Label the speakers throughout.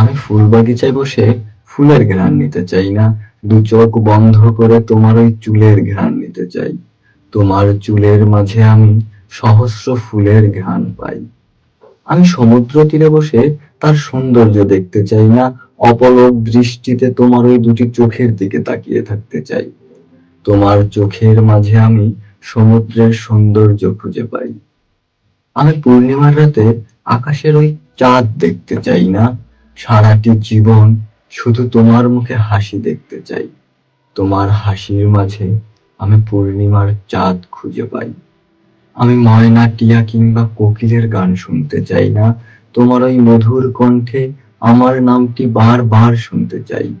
Speaker 1: আমি ফুল বাগিচায় বসে ফুলের ঘ্রাণ নিতে চাই না। দু চোখ বন্ধ করে তোমার ওই চুলের ঘ্রাণ নিতে চাই। তোমার চুলের মাঝে আমি সহস্র ফুলের ঘ্রাণ পাই। আমি সমুদ্র তীরে বসে তার সৌন্দর্য দেখতে চাই না। অপলক দৃষ্টিতে তোমার ওই দুটি চোখের দিকে তাকিয়ে থাকতে চাই। তোমার চোখের মাঝে আমি সমুদ্রের সৌন্দর্য খুঁজে পাই। আমি পূর্ণিমার রাতে আকাশের ওই চাঁদ দেখতে চাই না। সারাটি জীবন শুধু তোমার মুখে হাসি দেখতে চাই। তোমার হাসির মাঝে আমি পূর্ণিমার চাঁদ খুঁজে পাই। আমি ময়না, টিয়া কিংবা কোকিলের গান শুনতে চাই না। তোমার ওই মধুর কণ্ঠে আমার নামটি বারবার শুনতে চাই।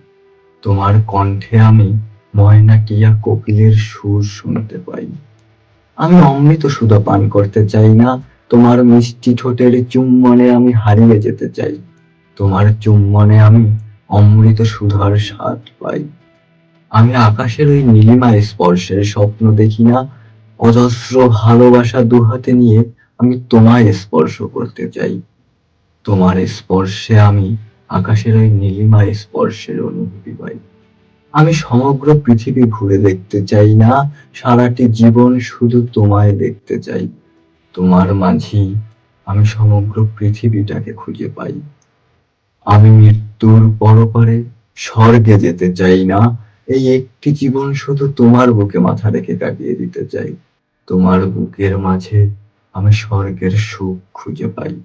Speaker 1: তোমার কণ্ঠে আমি ময়না, টিয়া, কোকিলের সুর শুনতে পাই। আমি অমৃত সুদা পান করতে চাই না। তোমার মিষ্টি ঠোঁটের চুম্বনে আমি হারিয়ে যেতে চাই। তোমার চুম্বনে আমি অমৃত সুধার স্বাদ পাই। আমি আকাশের ওই নীলিমা স্পর্শের স্বপ্ন দেখি না। অজস্র ভালোবাসা দুহাতে নিয়ে আমি তোমায় স্পর্শ করতে চাই। তোমার স্পর্শে আমি আকাশের ওই নীলিমা স্পর্শের অনুভূতি পাই। আমি সমগ্র পৃথিবী ঘুরে দেখতে চাই না। সারাটি জীবন শুধু তোমায় দেখতে চাই। তোমার মাঝি আমি সমগ্র পৃথিবীটাকে খুঁজে পাই। আমি মৃত্যুর পরপারে স্বর্গে যেতে চাই না। এই একটি জীবন শুধু তোমার বুকে মাথা রেখে কাটিয়ে দিতে চাই। তোমার বুকের মাঝে আমি স্বর্গের সুখ খুঁজে পাই।